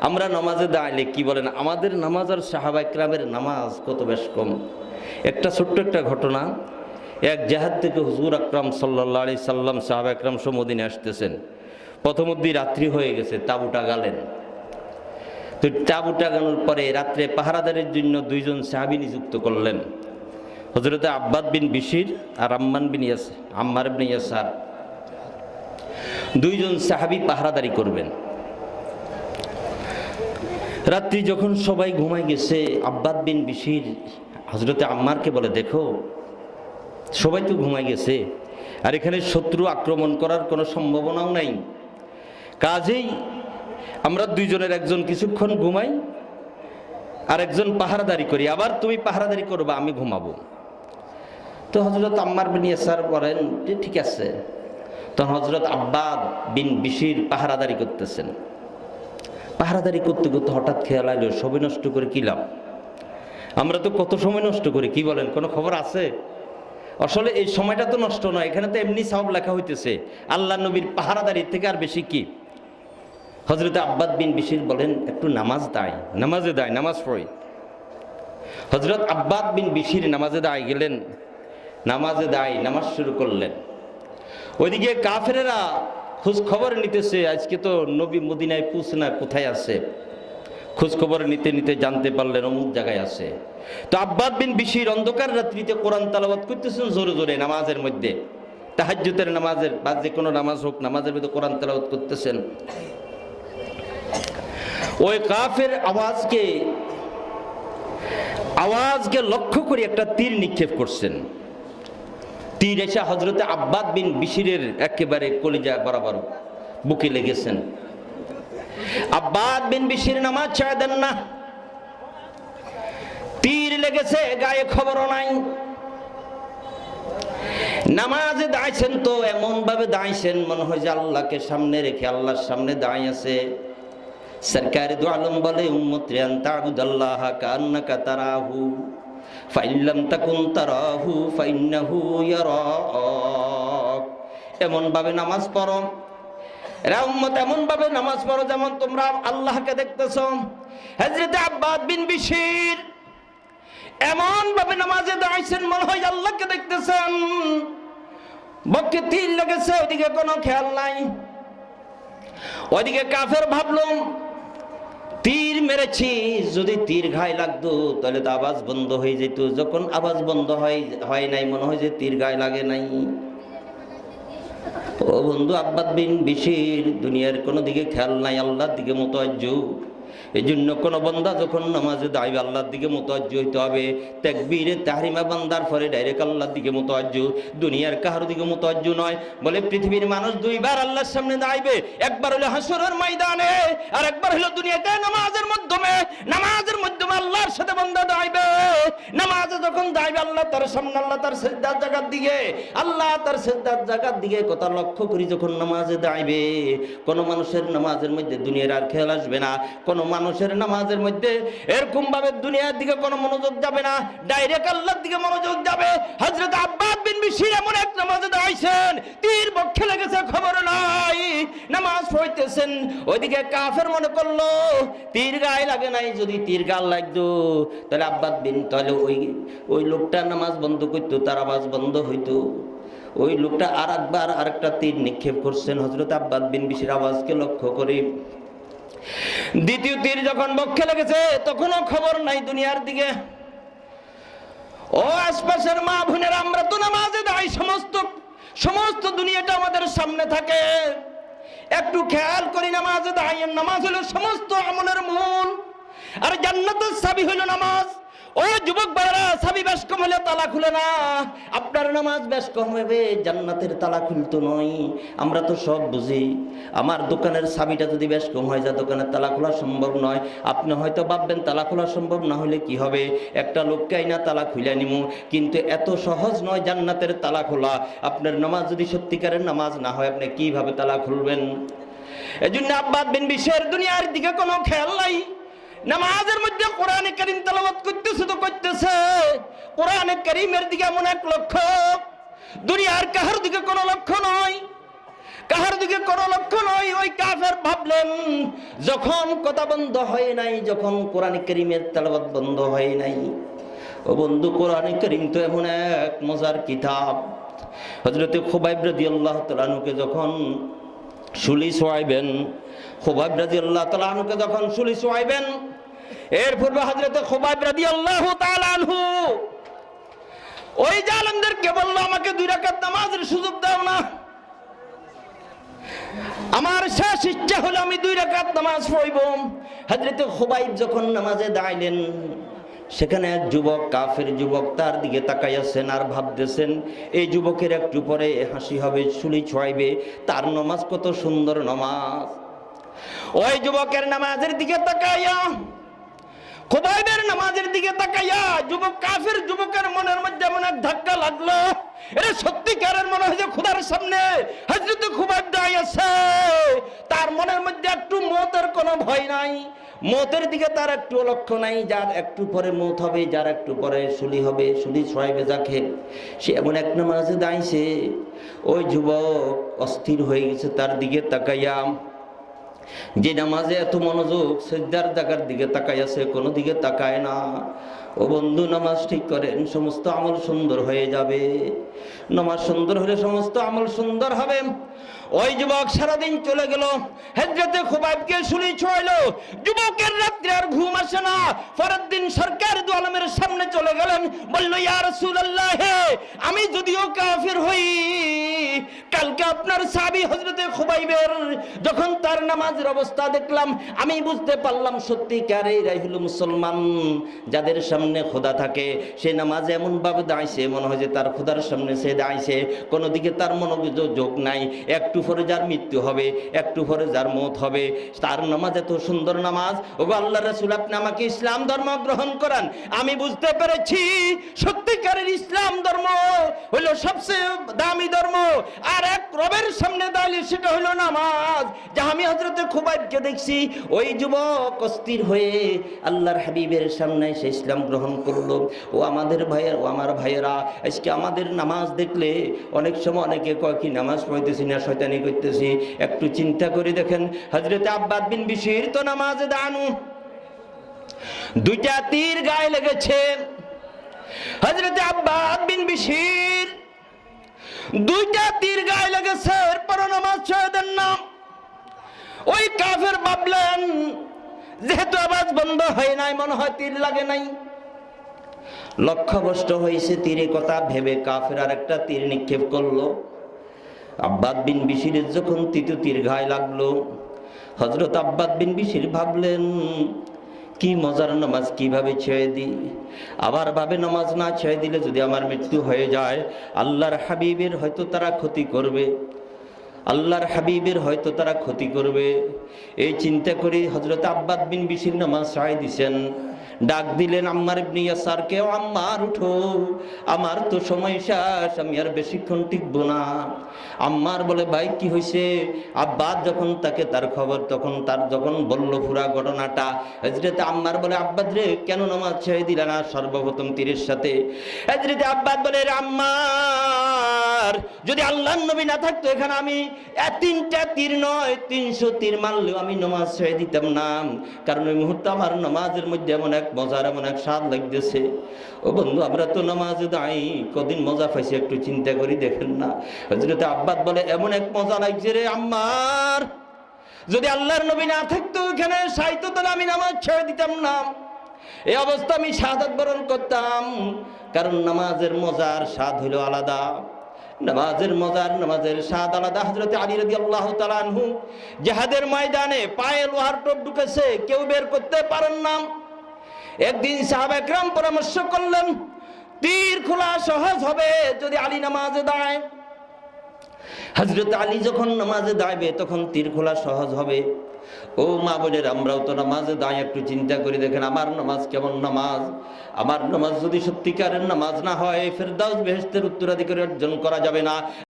আমরা নামাজে দাঁড়াইলে কি বলেন? আমাদের নামাজ আর সাহাবা ইকরামের নামাজ কত বেশ কম। একটা ছোট্ট একটা ঘটনা, এক জাহাজ থেকে হুজুর আকরাম সাল্লাহ আলি সাল্লাম সাহাবা একরাম সমদিনে আসতেছেন। প্রথম প্রথমদি রাত্রি হয়ে গেছে তাবুটা গালেন তো তাবুটা গানোর পরে রাত্রে পাহারাদারের জন্য দুইজন সাহাবি নিযুক্ত করলেন। হজরতে আব্বাদ বিন বিশির আর আম্মান বিন ইয়াস আম্মার বিন ইয়াসার। দুইজন সাহাবি পাহারাদারি করবেন। রাত্রি যখন সবাই ঘুমাই গেছে, আব্বাদ বিন বিশির হজরতে আম্মারকে বলে, দেখো, সবাই তো ঘুমাই গেছে, আর এখানে শত্রু আক্রমণ করার কোনো সম্ভাবনাও নাই। কাজেই আমরা দুইজনের একজন কিছুক্ষণ ঘুমাই, আর একজন পাহারাদারি করি। আবার তুমি পাহারাদারি করবা, আমি ঘুমাবো। তো হজরত আম্মার বিন ইয়াসার বলেন যে ঠিক আছে। তখন হজরত আব্বাদ বিন বিশির পাহারাদারি করতেছেন। পাহারাদারি করতে করতে হঠাৎ খেয়াল আইলো সবই নষ্ট করে কি লাভ? আমরা তো কত সময় নষ্ট করি, কি বলেন, কোনো খবর আছে? আসলে এই সময়টা তো নষ্ট নয়, এখানে তো এমনি সব লেখা হইতেছে, আল্লাহ নবীর পাহারাদারির থেকে আর বেশি কি? হজরত আব্বাদ বিন বিশির বলেন, একটু নামাজ দায় নামাজে দায় নামাজ পড়ি। হজরত আব্বাদ বিন বিশির নামাজে দায় গেলেন, নামাজে দায় নামাজ শুরু করলেন। ওইদিকে কাফেরেরা খোঁজ খবর নিতেছে, আজকে তো নবী মদিনায় পুষ না কোথায় আছে? খোঁজ খবর নিতে নিতে জানতে পারলেন অমুক জায়গায় আছে। তো আব্বাদ বিন বিশির অন্ধকার রাত্রিতে কোরআন তালাবাদ করতেছেন জোরে জোরে নামাজের মধ্যে। তাহাজ্জুতের নামাজের বা যে কোনো নামাজ হোক, নামাজের মধ্যে কোরআন তালাবাদ করতেছেন। ওই কাফের আওয়াজকে আওয়াজকে লক্ষ্য করে একটা তীর নিক্ষেপ করছেন। তীর এসে হজরতে আব্বাদ বিন বিশিরের একেবারে কলিজা বরাবর বুকে লেগেছেন। আব্বাদ বিন বিশির নামাজ ছাড়া দেন না। তীর লেগেছে, গায়ে খবরও নাই। নামাজে দাঁড়াইছেন তো এমন ভাবে দাঁড়াইছেন, মনে হয় যে আল্লাহকে সামনে রেখে, আল্লাহর সামনে দাঁড়িয়ে আছে। সরকারি দু আলম বলে, উম্মত রিয়ান তাবুদাল্লাহ কান্নাকা তারাহু। ফাইল্লাম তাকুন তারাহু, ফাইন্নাহু ইয়ারাক এমন ভাবে নামাজ পড়ো। এরা উম্মত এমন ভাবে নামাজ পড়ো যেমন তোমরা আল্লাহকে দেখতেছ। হযরত আব্বাদ বিন বিশির এমন ভাবে নামাজে দাঁড়াইছেন, মনে হয় আল্লাহকে দেখতেছেন। বক্ষে তীর লেগেছে, ওইদিকে কোনো খেয়াল নাই। ওইদিকে কাফের ভাবলাম মেরেছি, যদি তীর ঘায় লাগতো, তাহলে তো আওয়াজ বন্ধ হয়ে যেত। যখন আওয়াজ বন্ধ হয় হয় নাই, মনে হয় যে তীর ঘায় লাগে নাই। ও বন্ধু, আব্বাদ বিন বিশির দুনিয়ার কোনো দিকে খেয়াল নাই, আল্লাহর দিকে মোতাজ্জ এই জন্য কোনো বন্দা যখন নামাজে দাঁড়িয়ে আল্লাহর দিকে মোতাজ্জ হইতে হবে। তেকবীরে তাহরিমা বান্দার পরে ডাইরেক্ট আল্লাহর দিকে মোতাজ্জ, দুনিয়ার কাহার দিকে মোতাজ্জ নয়। বলে পৃথিবীর মানুষ দুইবার আল্লাহর সামনে দাঁড়াইবে, একবার হলো হাসরের ময়দানে আর একবার হলো দুনিয়াতে নামাজের মাধ্যমে। নামাজের মাধ্যমে আল্লাহর সাথে বন্দা দাঁড়াইবে। নামাজে যখন দাঁড়াইবে আল্লাহ তার সামনে, আল্লাহ তার জায়গার দিকে আল্লাহ তার জায়গার দিকে কথা লক্ষ্য করি যখন নামাজে দাঁড়াইবে কোনো মানুষের নামাজের মধ্যে দুনিয়ার আর খেয়াল আসবে না, কোনো মানুষের নামাজের মধ্যে এরকম ভাবে দুনিয়ার দিকে কোনো মনোযোগ যাবে না ডাইরেক্ট আল্লাহর দিকে মনোযোগ যাবে। হজরত আব্বাস বিন বিশির এমন এক নামাজে দাঁড়াইছেন পড়তেছেন ওইদিকে কাফের মনে করল, তীর গায়ে লাগে নাই, যদি তীর গাল লাগতো, তাহলে আব্বাস বিন তাহলে ওই ওই লোকটা নামাজ বন্ধ করতো, তার আওয়াজ বন্ধ হইতো। ওই লোকটা আর একবার আরেকটা তীর নিক্ষেপ করছেন হজরত আব্বাস বিন বিশির আওয়াজকে লক্ষ্য করে। দ্বিতীয় তীর যখন বক্ষে লেগেছে, তখনও খবর নাই দুনিয়ার দিকে। ও আশপাশের মা বোনেরা, আমরা তো নামাজে দাঁড়াই, সমস্ত সমস্ত দুনিয়াটা আমাদের সামনে থাকে। একটু খেয়াল করি নামাজ দাঁড়িয়ে নামাজ হলো সমস্ত আমলের মূল। আর জান্নাতের সাবি হলো নামাজ। ও যুবক বেশ তালা খুলে না। আপনার নামাজ বেশ কম হবে, জান্নাতের তালা খুলতো নয়। আমরা তো সব বুঝি। আমার দোকানের যদি বেশ কম হয়ে তালা খোলা সম্ভব নয়। আপনি হয়তো ভাববেন, তালা খোলা সম্ভব না হলে হবে? একটা লোককে আইনা তালা খুলে নিমু। কিন্তু এত সহজ নয় জান্নাতের তালা খোলা। আপনার নামাজ যদি সত্যিকারের নামাজ না হয়, আপনি কীভাবে তালা খুলবেন? এজন্য আব্বাদ বিন বিশ্বের দুনিয়ার দিকে কোনো খেয়াল নাই। নামাজের মধ্যে কোরআনে করিম তেলাওয়াত করতেছে তো করতেছে। কোরআনে করিমের দিকে এমন এক লক্ষ্য, দুনিয়ার কাহার দিকে কোনো লক্ষ্য নয়। কাহার দিকে কোনো লক্ষ্য নয়, ওই কাফের ভাবলেন, যখন কথা বন্ধ হয় নাই, যখন কোরআন করিমের তেলাবাদ বন্ধ হয় নাই। ও বন্ধু, কোরআন করিম তো এমন এক মজার কিতাব। হজরতে খোবাইব রাজি আল্লাহ তালানুকে যখন শুলি সোয়াইবেন, খোবাইব রাজি আল্লাহ তালানুকে যখন শুলি সোয়াইবেন এর পূর্বে হজরতে খোবাইব রাজি আল্লাহ তালানহু ওই জালেমদেরকে বলল, আমাকে দুই রাকাত নামাজের সুযোগ দাও না। আমার শেষ ইচ্ছা হলো আমি দুই রাকাত নামাজ পড়ব। হজরতে খোবাইব যখন নামাজে দাঁড়াইলেন, সেখানে এক যুবক, কাফের যুবক, তার দিকে তাকাইয়াছেন আর ভাবতেছেন, এই যুবকের একটু পরে হাসি হবে শুলি ছোয়াইবে, তার নামাজ কত সুন্দর নামাজ। ওই যুবকের নামাজের দিকে তাকাইয়া খোবাইবের নামাজের দিকে তাকাইয়া যুবক কাফের যুবকের মনের মধ্যে এক ধাক্কা লাগল। এটা সত্যিকারের মনে হয় যে খোদার সামনে হজরত দাঁড়িয়ে আছে। তার মনের মধ্যে একটু মতের কোনো ভয় নাই। মতের দিকে তার একটু লক্ষ্য নাই, যার একটু পরে মত হবে, যার একটু পরে শুলি হবে শুলি ছড়াইবে যাকে সে এমন এক নামাজে দাঁড়িয়েছে। ওই যুবক অস্থির হয়ে গেছে তার দিকে তাকাইয়া। যে নামাজে এত মনোযোগ সজ্জার জায়গার দিকে তাকাই আছে, কোনো দিকে তাকায় না। ও বন্ধু, নামাজ ঠিক করেন, সমস্ত আমল সুন্দর হয়ে যাবে। নামাজ সুন্দর হলে সমস্ত আমল সুন্দর হবে। ওই যুবক সারাদিন চলে গেল। হেজরতে খুবাইবকে শুনি ছড়াইলো যুবকের রাত্রে আর ঘুম আসে না। পরের দিন সরকার দু আলমের সামনে চলে গেলেন, বলল, ইয়া রাসূলুল্লাহ, আমি যদিও কাফির হই আপনার সাবি হজরতে খুবাইবের যখন তার নামাজের অবস্থা দেখলাম, আমি বুঝতে পারলাম সত্যিকার এরাই হলো মুসলমান যাদের সামনে খোদা থাকে, সে নামাজ এমন ভাবে দাঁড়াইছে, মনে হয় যে তার খোদার সামনে সে দাঁড়াইছে কোনো দিকে তার মনোযোগ নাই, একটু পরে যার মৃত্যু হবে, একটু পরে যার মত হবে, তার নামাজ এত সুন্দর নামাজ ও আল্লাহ রসুল, আপনি আমাকে ইসলাম ধর্ম গ্রহণ করান, আমি বুঝতে পেরেছি সত্যিকারের ইসলাম ধর্ম হলো সবচেয়ে দামি ধর্ম, আর এক রবের সামনে দাঁড়িয়ে সেটা হলো নামাজ। যা আমি হজরতে খুবাইবকে দেখছি, ওই যুবক অস্থির হয়ে আল্লাহর হাবিবের সামনে সে ইসলাম গ্রহণ করল। ও আমাদের ভাইয়ের, ও আমার ভাইয়েরা, আজকে আমাদের নামাজ দেখলে অনেক সময় অনেকে কয়, কি নামাজ পড়তেছি না, শয়তানি করতেছি? একটু চিন্তা করে দেখেন হজরতে আব্বাদ বিন বিশির তো নামাজ দাঁড়ানো দুইটা তীর গায়ে লেগেছে। হজরতে আব্বাদ বিন বিশির দুইটা তীর গায়ে লেগেছে এরপর নামাজ ছেড়ে দেন না। ওই কাফের ভাবলেন, যেহেতু আওয়াজ বন্ধ হয় নাই, মনে হয় তীর লাগে নাই। লক্ষ্যভ্রষ্ট হয়েছে তীরে কথা, ভেবে কাফের আর একটা তীর নিক্ষেপ করল। আব্বাদ বিন বিশিরের যখন তৃতীয় তীর গায়ে লাগল হজরত আব্বাদ বিন বিশির ভাবলেন কি মজার নামাজ কীভাবে ছেড়ে দিই? আবার ভাবে নামাজ না ছেড়ে দিলে যদি আমার মৃত্যু হয়ে যায়, আল্লাহর হাবিবের হয়তো তারা ক্ষতি করবে। আল্লাহর হাবিবের হয়তো তারা ক্ষতি করবে। এই চিন্তা করে হজরত আব্বাদ বিন বিশির নামাজ ছাড়াই দিছেন। ডাক দিলেন আম্মার ইবনি ইয়াসারকে আম্মার উঠো। আমার তো সময় শেষ, আমি আর বেশিক্ষণ টিকবো না। আম্মার বলে, ভাই, কি হয়েছে আব্বাদ যখন তাকে তার খবর, তখন তার যখন বলল পুরা ঘটনাটা হজরতে আম্মার বলে আব্বাদ রে, কেন নামাজ ছেড়ে দিলে না? সর্বপ্রথম তীরের সাথে? হজরতে আব্বাদ বলে, রে আম্মার যদি আল্লাহ নবী না থাকতো, এখানে আমি তিনটা তীর নয়, তিনশো তীর মারলেও আমি নামাজ ছেড়ে দিতাম না। কারণ ওই মুহূর্তে আমার নামাজের মধ্যে এমন এক মজার, এমন এক স্বাদ লাগতেছে। ও বন্ধু, আমরা তো নামাজ দাঁড়াই কদিন মজা পাইছি, একটু চিন্তা করি, দেখেন না। হজরতে আব্বাদ বলে, এমন এক মজা লাগছে রে আমার যদি আল্লাহর নবী না থাকতো ওখানে সাহিত্য তাহলে আমি নামাজ ছেড়ে দিতাম না। এই অবস্থা আমি সাদাত বরণ করতাম। কারণ নামাজের মজার স্বাদ হইল আলাদা। নামাজের মজার নামাজের সাদ আলাদা। হজরত আলী রাজি আল্লাহ তালানহু জাহাদের ময়দানে পায়ে লোহার টোপ ঢুকেছে, কেউ বের করতে পারেন না। একদিন সাহাব একরাম পরামর্শ করলেন, তীর খোলা সহজ হবে যদি আলী নামাজে দাঁড়ায়। হজরত আলী যখন নামাজে দাঁড়াবে, তখন তীর খোলা সহজ হবে। ও মা বোনের, আমরাও তো নামাজে দাঁড়িয়ে একটু চিন্তা করি দেখেন, আমার নামাজ কেমন নামাজ? আমার নামাজ যদি সত্যিকারের নামাজ না হয়, ফেরদাউস বেহেস্তের উত্তরাধিকারী অর্জন করা যাবে না।